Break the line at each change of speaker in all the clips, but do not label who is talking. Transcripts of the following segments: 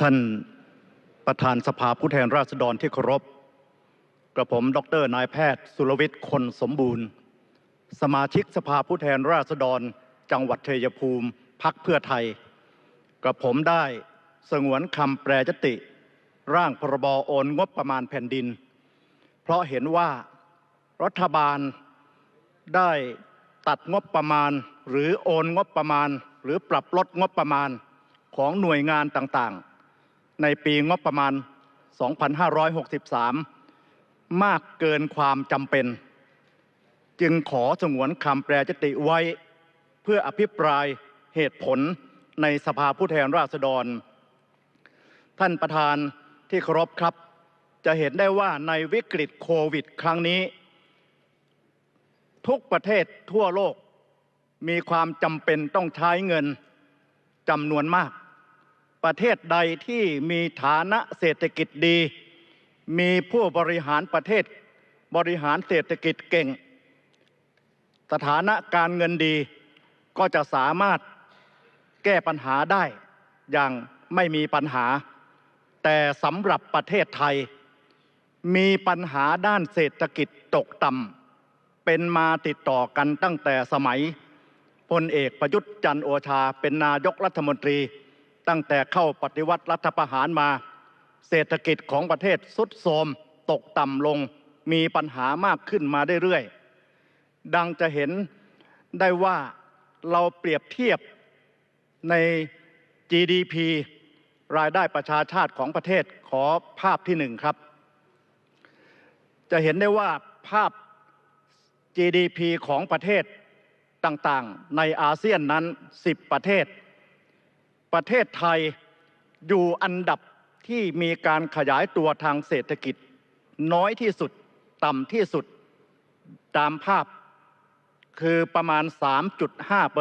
ท่านประธานสภาผู้แทนราษฎรที่เคารพกระผมดรนายแพทย์ สุรวิทย์คนสมบูรณ์ สมาชิกสภาผู้แทนราษฎร จังหวัดชัยภูมิพักเพื่อไทย กระผมได้สงวนคำแปรยติ ร่างพรบโอนงบประมาณแผ่นดิน เพราะเห็นว่ารัฐบาลได้ตัดงบประมาณหรือโอนงบประมาณ หรือปรับลดงบประมาณของหน่วยงานต่างๆ ในปีงบประมาณ 2563 มากเกินความจำเป็น จึงขอสงวนคำแปรยติไว้ เพื่ออภิปรายเหตุผลในสภาผู้แทนราษฎร ท่านประธานที่เคารพครับ จะเห็นได้ว่าในวิกฤตโควิด ครั้งนี้ ทุกประเทศทั่วโลกมีความจำเป็นต้องใช้เงินจำนวนมาก ประเทศใดที่มีฐานะเศรษฐกิจดี มีผู้บริหารประเทศบริหารเศรษฐกิจเก่ง สถานะการเงินดีก็จะสามารถแก้ปัญหาได้อย่างไม่มีปัญหา แต่สำหรับประเทศไทย มีปัญหาด้านเศรษฐกิจตกต่ำเป็นมาติดต่อกันตั้งแต่สมัยพลเอกประยุทธ์จันทร์โอชาเป็นนายกรัฐมนตรี ตั้งแต่เข้าปฏิวัติรัฐประหารมาเศรษฐกิจของประเทศสุดโทรมตกต่ำลงมีปัญหามากขึ้นมาเรื่อยๆดังจะเห็นได้ว่าเราเปรียบเทียบใน GDP รายได้ประชาชาติของประเทศขอภาพที่หนึ่งครับ จะเห็นได้ว่าภาพ GDP ของประเทศต่างๆ ในอาเซียนนั้น 10 ประเทศ ประเทศไทยอยู่อันดับที่มีการขยายตัวทางเศรษฐกิจน้อยที่สุดต่ำที่สุดตามภาพคือประมาณ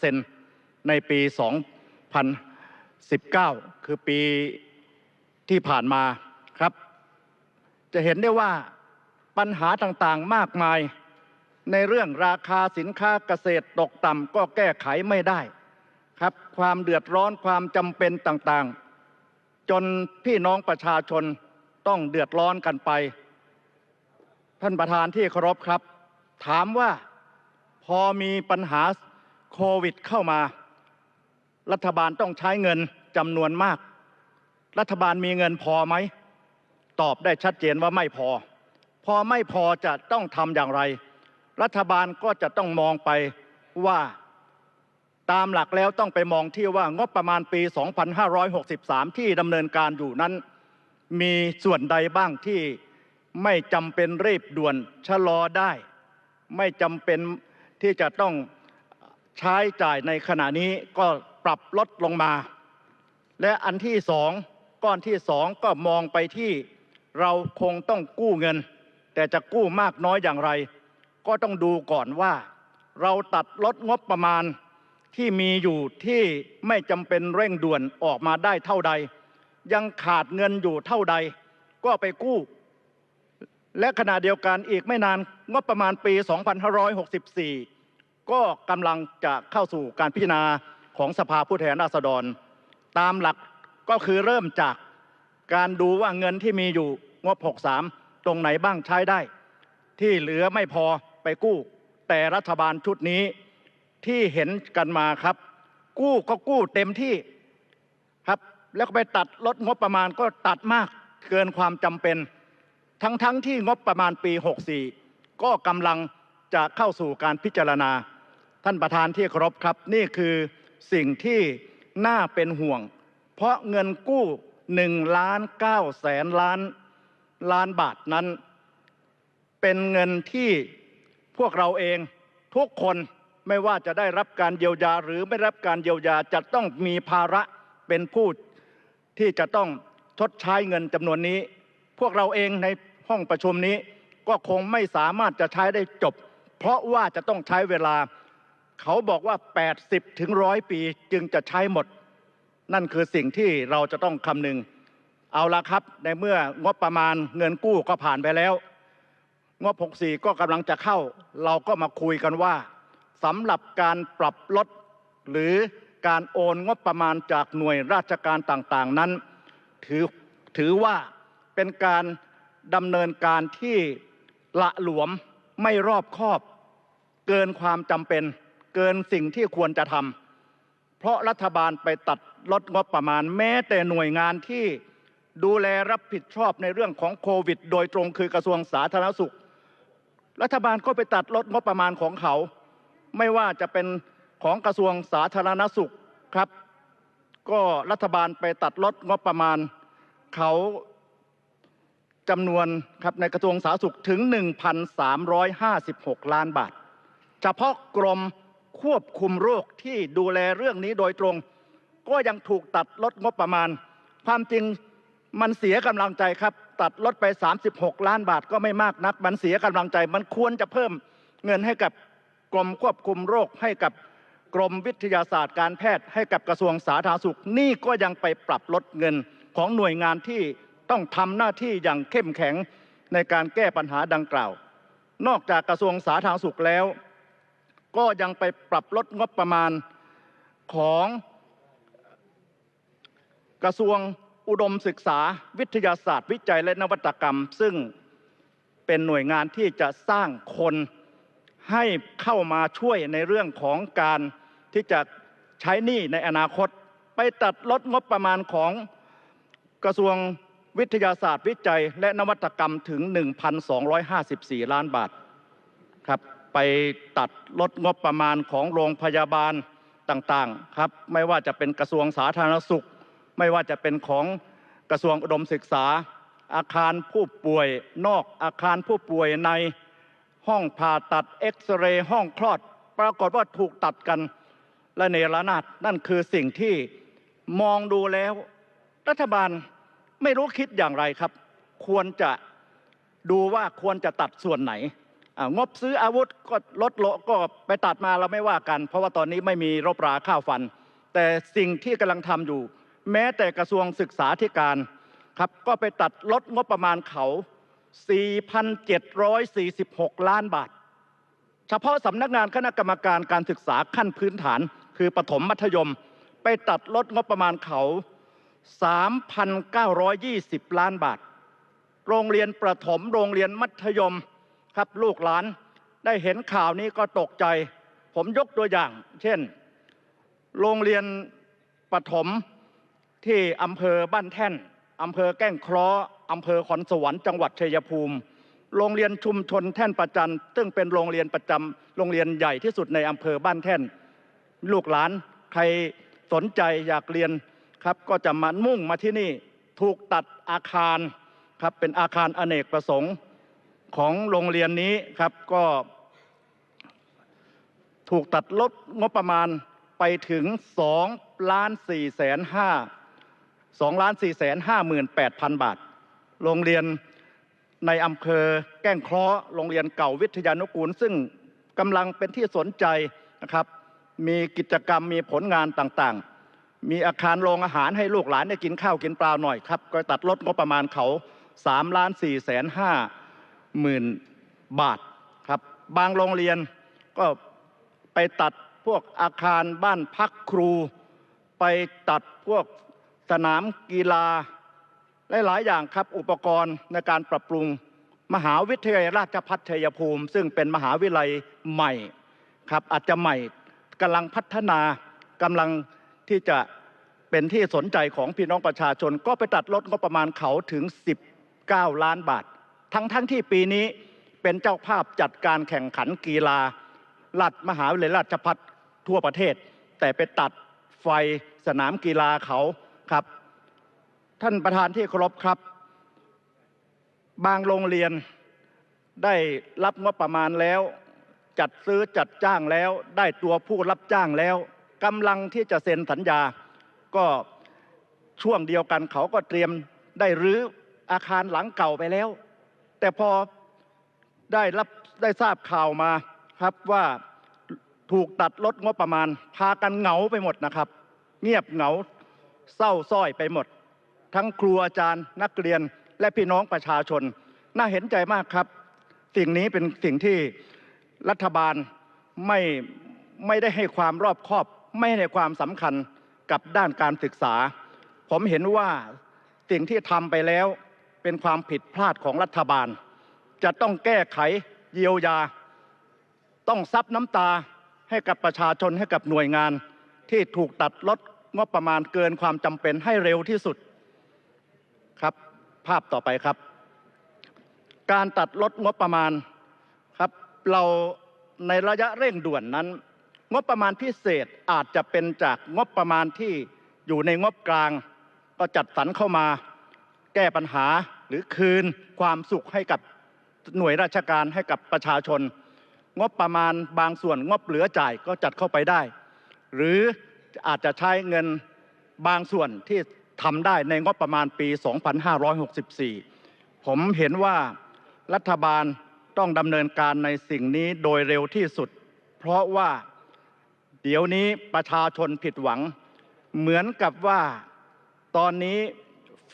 3.5%ในปี 2019 คือปีที่ผ่านมาครับ จะเห็นได้ว่าปัญหาต่างๆมากมาย ในเรื่องราคาสินค้าเกษตรตกต่ำก็แก้ไขไม่ได้ ครับความเดือดร้อนความจำเป็นต่างๆ จนพี่น้องประชาชนต้องเดือดร้อนกันไป ท่านประธานที่เคารพครับ ถามว่าพอมีปัญหาโควิดเข้ามา รัฐบาลต้องใช้เงินจำนวนมาก รัฐบาลมีเงินพอไหม ตอบได้ชัดเจนว่าไม่พอ พอไม่พอจะต้องทำอย่างไร รัฐบาลก็จะต้องมองไปว่า ตามหลักแล้วต้องไปมองที่ว่างบประมาณปี 2563 ที่ดำเนินการอยู่นั้น มีส่วนใดบ้างที่ไม่จำเป็นรีบด่วนชะลอได้ ไม่จำเป็นที่จะต้องใช้จ่ายในขณะนี้ก็ปรับลดลงมา และอันที่สองก้อนที่สองก็มองไปที่เราคงต้องกู้เงิน แต่จะกู้มากน้อยอย่างไร ก็ต้องดูก่อนว่า เราตัดลดงบประมาณ ที่มีอยู่ที่ไม่จำเป็นเร่งด่วนออกมาได้เท่าใด ยังขาดเงินอยู่เท่าใด ก็ไปกู้ และขณะเดียวกันอีกไม่นานงบประมาณปี 2564 ก็กำลังจะเข้าสู่การพิจารณาของสภาผู้แทนราษฎร ตามหลักก็คือเริ่มจากการดูว่าเงินที่มีอยู่งบ 63 ตรงไหนบ้างใช้ได้ ที่เหลือไม่พอไปกู้ แต่รัฐบาลชุดนี้ ที่เห็นกันมาครับ กู้ก็กู้เต็มที่ครับ แล้วก็ไปตัดลดงบประมาณก็ตัดมากเกินความจำเป็น ทั้งๆทที่งบประมาณปี 64 ก็กำลังจะเข้าสู่การพิจารณา ท่านประธานที่เคารพครับ นี่คือสิ่งที่น่าเป็นห่วง เพราะเงินกู้1ล้าน9แสนล้านล้านบาทนั้น เป็นเงินที่พวกเราเองทุกคน ไม่ว่าจะได้รับการเยียวยาหรือไม่รับการเยียวยาจะต้องมีภาระเป็นผู้ที่จะต้องชดใช้เงินจำนวนนี้ พวกเราเองในห้องประชุมนี้ก็คงไม่สามารถจะใช้ได้จบ เพราะว่าจะต้องใช้เวลา เขาบอกว่า 80ถึงร้อยปีจึงจะใช้หมด นั่นคือสิ่งที่เราจะต้องคำนึง เอาละครับในเมื่องบประมาณเงินกู้ก็ผ่านไปแล้ว งบ 64 ก็กำลังจะเข้า เราก็มาคุยกันว่า สำหรับการปรับลดหรือการโอนงบประมาณจากหน่วยราชการต่างๆนั้น ถือถือว่าเป็นการดำเนินการที่ละหลวมไม่รอบคอบ เกินความจำเป็น เกินสิ่งที่ควรจะทำเพราะรัฐบาลไปตัดลดงบประมาณแม้แต่หน่วยงานที่ดูแลรับผิดชอบในเรื่องของโควิด โดยตรงคือกระทรวงสาธารณสุข รัฐบาลก็ไปตัดลดงบประมาณของเขา ไม่ว่าจะเป็นของกระทรวงสาธารณสุขครับ ก็รัฐบาลไปตัดลดงบประมาณเขาจำนวนครับในกระทรวงสาธารณสุขถึง 1,356 ล้านบาท เฉพาะกรมควบคุมโรคที่ดูแลเรื่องนี้โดยตรง ก็ยังถูกตัดลดงบประมาณ ความจริงมันเสียกำลังใจครับ ตัดลดไป 36 ล้านบาทก็ไม่มากนัก มันเสียกำลังใจ มันควรจะเพิ่มเงินให้กับ กรมควบคุมโรคให้กับกรมวิทยาศาสตร์การแพทย์ให้กับกระทรวงสาธารณสุขนี่ก็ยังไปปรับลดเงินของหน่วยงานที่ต้องทำหน้าที่อย่างเข้มแข็งในการแก้ปัญหาดังกล่าว นอกจากกระทรวงสาธารณสุขแล้ว ก็ยังไปปรับลดงบประมาณของกระทรวงอุดมศึกษาวิทยาศาสตร์ วิจัยและนวัตกรรม ซึ่งเป็นหน่วยงานที่จะสร้างคน ให้เข้ามาช่วยในเรื่องของการที่จะใช้หนี้ในอนาคต ไปตัดลดงบประมาณของกระทรวงวิทยาศาสตร์วิจัย และนวัตกรรมถึง 1,254 ล้านบาทครับไปตัดลดงบประมาณของโรงพยาบาลต่างๆครับไม่ว่าจะเป็นกระทรวงสาธารณสุข ไม่ว่าจะเป็นของกระทรวงอุดมศึกษา อาคารผู้ป่วยนอกอาคารผู้ป่วยใน ห้องผ่าตัดเอ็กซเรย์ห้องคลอด ปรากฏว่าถูกตัดกันและเนรนาศนั่นคือสิ่งที่มองดูแล้ว รัฐบาลไม่รู้คิดอย่างไรครับ ควรจะดูว่าควรจะตัดส่วนไหนงบซื้ออาวุธก็ลดโลก็ไปตัดมาเราไม่ว่ากัน เพราะว่าตอนนี้ไม่มีรบราข้าวฟัน แต่สิ่งที่กำลังทำอยู่ แม้แต่กระทรวงศึกษาธิการครับก็ไปตัดลดงบประมาณเขา 4,746 ล้านบาท เฉพาะสำนักงานคณะกรรมการการศึกษาขั้นพื้นฐาน คือประถมมัธยม ไปตัดลดงบประมาณเขา 3,920 ล้านบาท โรงเรียนประถมโรงเรียนมัธยมครับลูกหลานได้เห็นข่าวนี้ก็ตกใจ ผมยกตัวอย่าง เช่น โรงเรียนปฐมที่อำเภอบ้านแท่นอำเภอแก้งเคราะห์ อำเภอขอนสวรรค์จังหวัดชัยภูมิโรงเรียนชุมชนแท่นประจันซึ่งเป็นโรงเรียนประจำโรงเรียนใหญ่ที่สุดในอำเภอบ้านแท่นลูกหลานใครสนใจอยากเรียนครับก็จะมามุ่งมาที่นี่ถูกตัดอาคารครับเป็นอาคารอเนกประสงค์ของโรงเรียนนี้ครับก็ ถูกตัดลดงบประมาณไปถึง2ล้าน4แสน5 2ล้าน4แสน5หมื่น8พันบาท โรงเรียนในอำเภอแก้งเคราะห์โรงเรียนเก่าวิทยานุกูล ซึ่งกำลังเป็นที่สนใจนะครับมีกิจกรรมมีผลงานต่างๆ มีอาคารโรงอาหารให้ลูกหลานได้กินข้าวกินปลาหน่อยครับ ก็ตัดลดงบประมาณเขา3ล้าน4แสน5หมื่นบาทครับ บางโรงเรียนก็ไปตัดพวกอาคารบ้านพักครู ไปตัดพวกสนามกีฬา หลายอย่างครับอุปกรณ์ในการปรับปรุงมหาวิทยาลัยราชภัฏชัยภูมิ ซึ่งเป็นมหาวิทยาลัยใหม่ครับอาจจะใหม่กำลังพัฒนากำลังที่จะเป็นที่สนใจของพี่น้องประชาชน ก็ไปตัดลดงบประมาณเขาถึง 19 ล้านบาท ทั้งทั้งที่ปีนี้เป็นเจ้าภาพจัดการแข่งขันกีฬารัฐมหาวิทยาลัยราชภัฏทั่วประเทศ แต่ไปตัดไฟสนามกีฬาเขาครับ ท่านประธานที่เคารพครับ บางโรงเรียนได้รับงบประมาณแล้ว จัดซื้อจัดจ้างแล้ว ได้ตัวผู้รับจ้างแล้วกำลังที่จะเซ็นสัญญา ก็ช่วงเดียวกันเขาก็เตรียมได้รื้ออาคารหลังเก่าไปแล้ว แต่พอได้รับได้ทราบข่าวมาครับว่าถูกตัดลดงบประมาณ พากันเหงาไปหมดนะครับ เงียบเหงาเศร้าส้อยไปหมด ทั้งครูอาจารย์นักเรียนและพี่น้องประชาชนน่าเห็นใจมากครับ สิ่งนี้เป็นสิ่งที่รัฐบาลไม่ไม่ได้ให้ความรอบคอบ ไม่ให้ความสำคัญกับด้านการศึกษา ผมเห็นว่าสิ่งที่ทำไปแล้วเป็นความผิดพลาดของรัฐบาล จะต้องแก้ไขเยียวยา ต้องซับน้ำตาให้กับประชาชนให้กับหน่วยงานที่ถูกตัดลดงบประมาณเกินความจำเป็นให้เร็วที่สุด ครับภาพต่อไปครับ การตัดลดงบประมาณครับ เราในระยะเร่งด่วนนั้น งบประมาณพิเศษอาจจะเป็นจากงบประมาณที่อยู่ในงบกลาง ก็จัดสรรเข้ามา แก้ปัญหาหรือคืนความสุขให้กับหน่วยราชการให้กับประชาชน งบประมาณบางส่วนงบเหลือจ่ายก็จัดเข้าไปได้ หรืออาจจะใช้เงินบางส่วนที่ ทำได้ในงบประมาณปี 2564 ผมเห็นว่ารัฐบาลต้องดำเนินการในสิ่งนี้โดยเร็วที่สุด เพราะว่าเดี๋ยวนี้ประชาชนผิดหวัง เหมือนกับว่าตอนนี้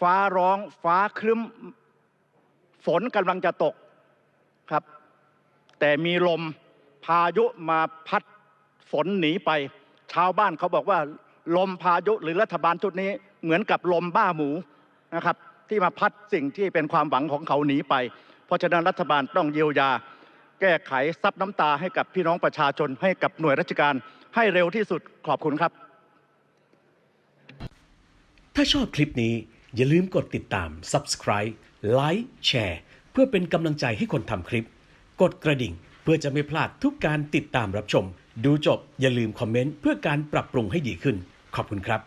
ฟ้าร้องฟ้าครึ้มฝนกำลังจะตกครับ แต่มีลมพายุมาพัดฝนหนีไป ชาวบ้านเขาบอกว่า ลมพายุหรือรัฐบาลชุดนี้เหมือนกับลมบ้าหมูนะครับที่มาพัดสิ่งที่เป็นความหวังของเขาหนีไป เพราะฉะนั้นรัฐบาลต้องเยียวยา แก้ไขซับน้ำตาให้กับพี่น้องประชาชนให้กับหน่วยราชการให้เร็วที่สุดขอบคุณครับ
ถ้าชอบคลิปนี้อย่าลืมกดติดตาม Subscribe ไลค์แชร์เพื่อเป็นกำลังใจให้คนทำคลิป กดกระดิ่งเพื่อจะไม่พลาดทุกการติดตามรับชม ดูจบอย่าลืมคอมเมนต์เพื่อการปรับปรุงให้ดีขึ้น ขอบคุณครับ